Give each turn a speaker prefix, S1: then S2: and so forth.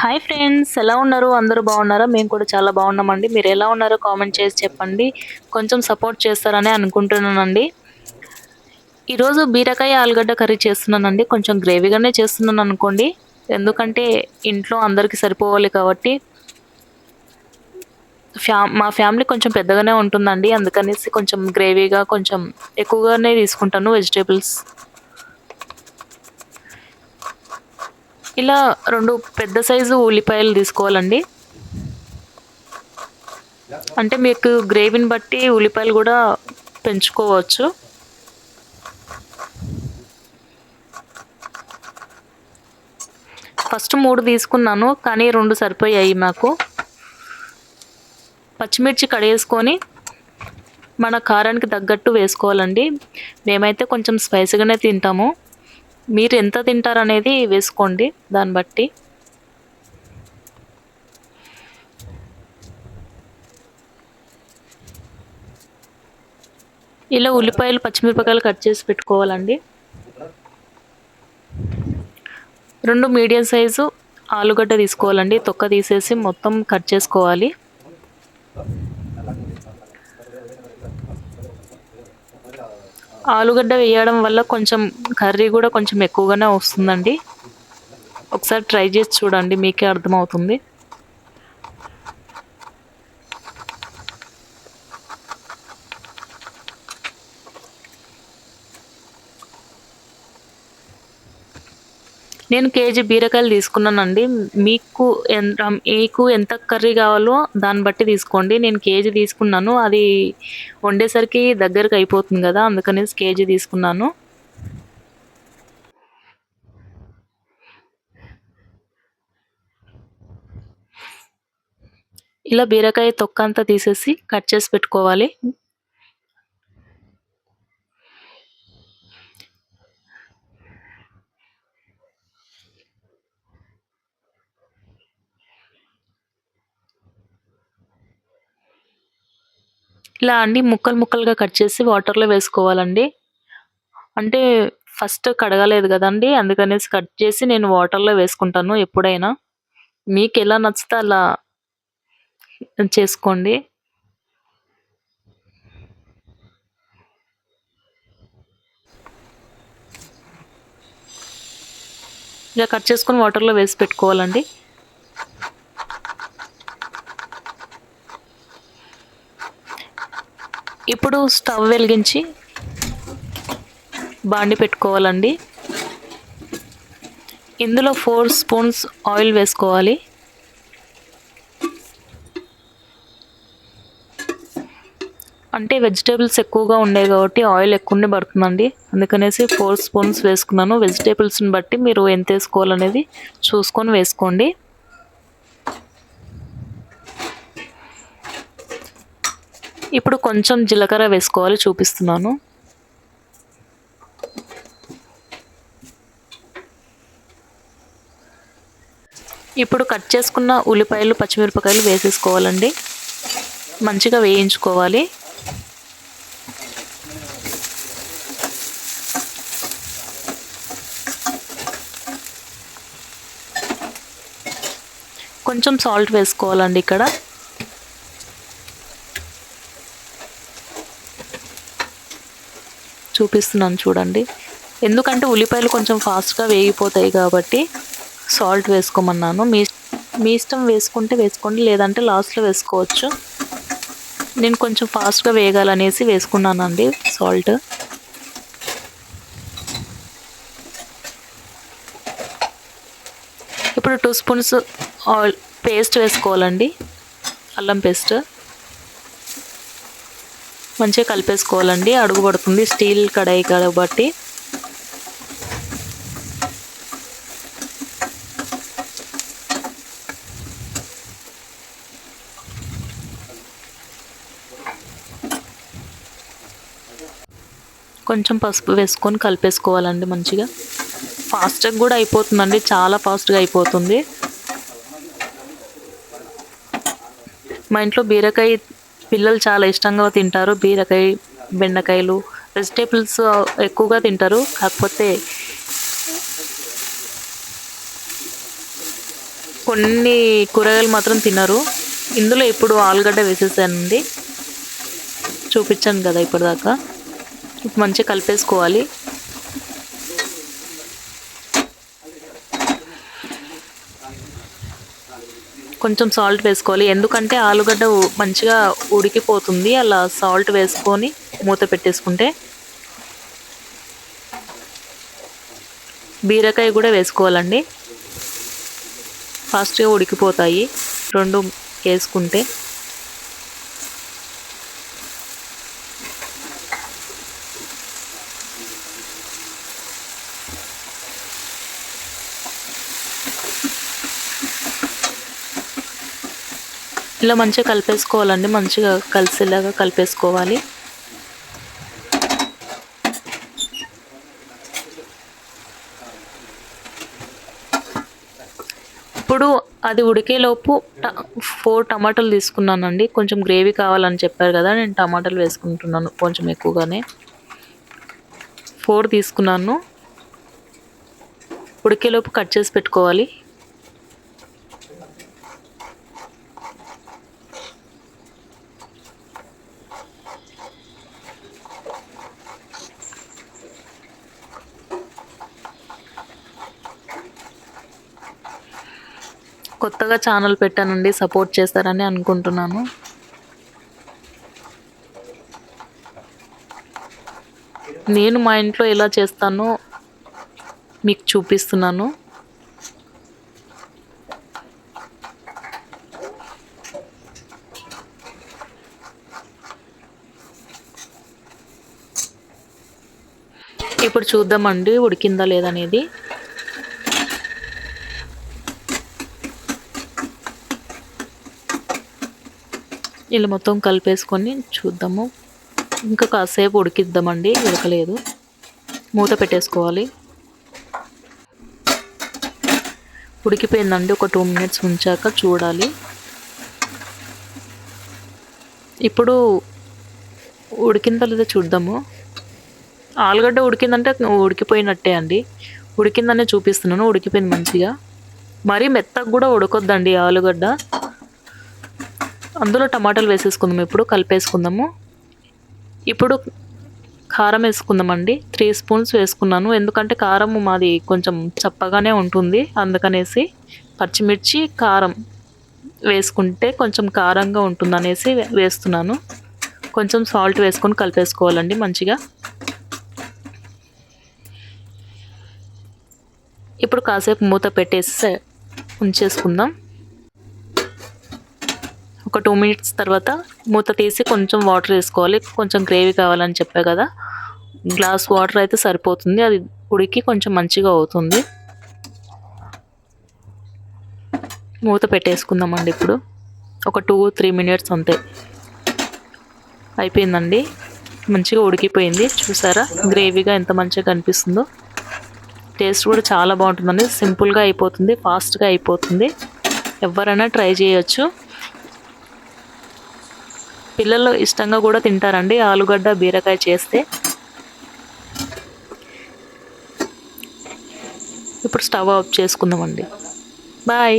S1: Hi friends ఎలా ఉన్నారు? అందరూ బాగున్నారా? మేము కూడా చాలా బాగున్నామండి. మీరు ఎలా ఉన్నారో కామెంట్ చేసి చెప్పండి. కొంచెం సపోర్ట్ చేస్తారని అనుకుంటున్నానండి. ఈరోజు బీరకాయ ఆలుగడ్డ కర్రీ చేస్తున్నానండి. కొంచెం గ్రేవీగానే చేస్తున్నాను అనుకోండి. ఎందుకంటే ఇంట్లో అందరికీ సరిపోవాలి కాబట్టి. ఫ్యా మా ఫ్యామిలీ కొంచెం పెద్దగానే ఉంటుందండి. అందుకనేసి కొంచెం గ్రేవీగా కొంచెం ఎక్కువగానే తీసుకుంటాను వెజిటేబుల్స్ ఇలా రెండు పెద్ద సైజు ఉల్లిపాయలు తీసుకోవాలండి. అంటే మీకు గ్రేవీని బట్టి ఉల్లిపాయలు కూడా పెంచుకోవచ్చు. ఫస్ట్ మూడు తీసుకున్నాను కానీ రెండు సరిపోయాయి మాకు. పచ్చిమిర్చి కడిగేసుకొని మన కారానికి తగ్గట్టు వేసుకోవాలండి. మేమైతే కొంచెం స్పైసీగానే తింటాము. మీరు ఎంత తింటారనేది వేసుకోండి దాన్ని బట్టి. ఇలా ఉల్లిపాయలు పచ్చిమిరపకాయలు కట్ చేసి పెట్టుకోవాలండి. రెండు మీడియం సైజు ఆలుగడ్డ తీసుకోవాలండి. తొక్క తీసేసి మొత్తం కట్ చేసుకోవాలి. ఆలుగడ్డ వేయడం వల్ల కొంచెం కర్రీ కూడా కొంచెం ఎక్కువగానే వస్తుందండి. ఒకసారి ట్రై చేసి చూడండి మీకే అర్థమవుతుంది. నేను కేజీ బీరకాయలు తీసుకున్నానండి. మీకు ఎంత మీకు ఎంత కర్రీ కావాలో దాన్ని బట్టి తీసుకోండి. నేను కేజీ తీసుకున్నాను. అది వండేసరికి దగ్గరకు అయిపోతుంది కదా అందుకనేసి కేజీ తీసుకున్నాను. ఇలా బీరకాయ తొక్క అంతా తీసేసి కట్ చేసి పెట్టుకోవాలి. ఇలా అన్ని ముక్కలు ముక్కలుగా కట్ చేసి వాటర్లో వేసుకోవాలండి. అంటే ఫస్ట్ కడగలేదు కదండి అందుకనేసి కట్ చేసి నేను వాటర్లో వేసుకుంటాను ఎప్పుడైనా. మీకు ఎలా నచ్చితే అలా చేసుకోండి. ఇలా కట్ చేసుకొని వాటర్లో వేసి పెట్టుకోవాలండి. ఇప్పుడు స్టవ్ వెలిగించి బాండి పెట్టుకోవాలండి. ఇందులో ఫోర్ స్పూన్స్ ఆయిల్ వేసుకోవాలి. అంటే వెజిటేబుల్స్ ఎక్కువగా ఉండేవి కాబట్టి ఆయిల్ ఎక్కువనే పడుతుందండి. అందుకనేసి ఫోర్ స్పూన్స్ వేసుకున్నాను. వెజిటేబుల్స్ని బట్టి మీరు ఎంత వేసుకోవాలనేది చూసుకొని వేసుకోండి. ఇప్పుడు కొంచెం జీలకర్ర వేసుకోవాలి చూపిస్తున్నాను. ఇప్పుడు కట్ చేసుకున్న ఉల్లిపాయలు పచ్చిమిరపకాయలు వేసేసుకోవాలండి. మంచిగా వేయించుకోవాలి. కొంచెం సాల్ట్ వేసుకోవాలండి ఇక్కడ. చూపిస్తున్నాను చూడండి. ఎందుకంటే ఉల్లిపాయలు కొంచెం ఫాస్ట్గా వేగిపోతాయి కాబట్టి సాల్ట్ వేసుకోమన్నాను. మీ మీ ఇష్టం వేసుకుంటే వేసుకోండి లేదంటే లాస్ట్లో వేసుకోవచ్చు. నేను కొంచెం ఫాస్ట్గా వేగాలనేసి వేసుకున్నానండి సాల్ట్ ఇప్పుడు టూ స్పూన్స్ ఆయిల్ పేస్ట్ వేసుకోవాలండి. అల్లం పేస్ట్ మంచిగా కలిపేసుకోవాలండి. అడుగు పడుతుంది. స్టీల్ కడాయి కాబట్టి. కొంచెం పసుపు వేసుకొని కలిపేసుకోవాలండి మంచిగా. ఫాస్ట్గా కూడా అయిపోతుందండి. చాలా ఫాస్ట్గా అయిపోతుంది. మా ఇంట్లో బీరకాయ పిల్లలు చాలా ఇష్టంగా తింటారు. బీరకాయ బెండకాయలు వెజిటేబుల్స్ ఎక్కువగా తింటారు. కాకపోతే కొన్ని కూరగాయలు మాత్రం తినరు. ఇందులో ఇప్పుడు ఆలుగడ్డ వేసేసానండి. చూపించాను కదా ఇప్పటిదాకా. ఇప్పుడు మంచిగా కలిపేసుకోవాలి. కొంచెం సాల్ట్ వేసుకోవాలి. ఎందుకంటే ఆలుగడ్డ మంచిగా ఉడికిపోతుంది. అలా సాల్ట్ వేసుకొని మూత పెట్టేసుకుంటే బీరకాయ కూడా వేసుకోవాలండి. ఫాస్ట్గా ఉడికిపోతాయి. రెండు వేసుకుంటే ఇలా మంచిగా కలిపేసుకోవాలండి. మంచిగా కలిసేలాగా కలిపేసుకోవాలి. ఇప్పుడు అది ఉడికేలోపు ట- ఫోర్ టమాటాలు తీసుకున్నానండి. కొంచెం గ్రేవీ కావాలని చెప్పారు కదా నేను టమాటాలు వేసుకుంటున్నాను కొంచెం ఎక్కువగానే. ఫోర్ తీసుకున్నాను. ఉడికేలోపు కట్ చేసి పెట్టుకోవాలి. కొత్తగా ఛానల్ పెట్టానండి సపోర్ట్ చేస్తారని అనుకుంటున్నాను. నేను మా ఇంట్లో ఎలా చేస్తానో మీకు చూపిస్తున్నాను. ఇప్పుడు చూద్దామండి ఉడికిందా లేదనేది ఇలా మొత్తం కలిపేసుకొని చూద్దాము. ఇంకా కాసేపు ఉడికిద్దామండి ఉడకలేదు. మూత పెట్టేసుకోవాలి. ఉడికిపోయిందండి ఒక టూ మినిట్స్ ఉంచాక చూడాలి. ఇప్పుడు ఉడికిందా లేదా చూద్దాము. ఆలుగడ్డ ఉడికిందంటే ఉడికిపోయినట్టే అండి. ఉడికిందనే చూపిస్తున్నాను ఉడికిపోయింది మంచిగా. మరీ మెత్తగా కూడా ఉడకొద్దండి ఆలుగడ్డ. అందులో టమాటాలు వేసేసుకుందాం. ఇప్పుడు కలిపేసుకుందాము. ఇప్పుడు కారం వేసుకుందామండి. త్రీ స్పూన్స్ వేసుకున్నాను. ఎందుకంటే కారం మాది కొంచెం చప్పగానే ఉంటుంది. అందుకనేసి పచ్చిమిర్చి కారం వేసుకుంటే కొంచెం కారంగా ఉంటుందనేసి వేస్తున్నాను. కొంచెం సాల్ట్ వేసుకొని కలిపేసుకోవాలండి మంచిగా. ఇప్పుడు కాసేపు మూత పెట్టేసి ఉంచేసుకుందాం. ఒక టూ మినిట్స్ తర్వాత మూత తీసి కొంచెం వాటర్ వేసుకోవాలి. కొంచెం గ్రేవీ కావాలని చెప్పా కదా. గ్లాస్ వాటర్ అయితే సరిపోతుంది. అది ఉడికి కొంచెం మంచిగా అవుతుంది. మూత పెట్టేసుకుందామండి ఇప్పుడు. ఒక టూ త్రీ మినిట్స్ అంతే. అయిపోయిందండి. మంచిగా ఉడికిపోయింది. చూసారా? గ్రేవీగా ఎంత మంచిగా కనిపిస్తుందో. టేస్ట్ కూడా చాలా బాగుంటుందండి. సింపుల్గా అయిపోతుంది. ఫాస్ట్గా అయిపోతుంది. ఎవరైనా ట్రై చేయొచ్చు. పిల్లలు ఇష్టంగా కూడా తింటారండి. ఆలుగడ్డ బీరకాయ చేస్తే. ఇప్పుడు స్టవ్ ఆఫ్ చేసుకుందామండి. బాయ్.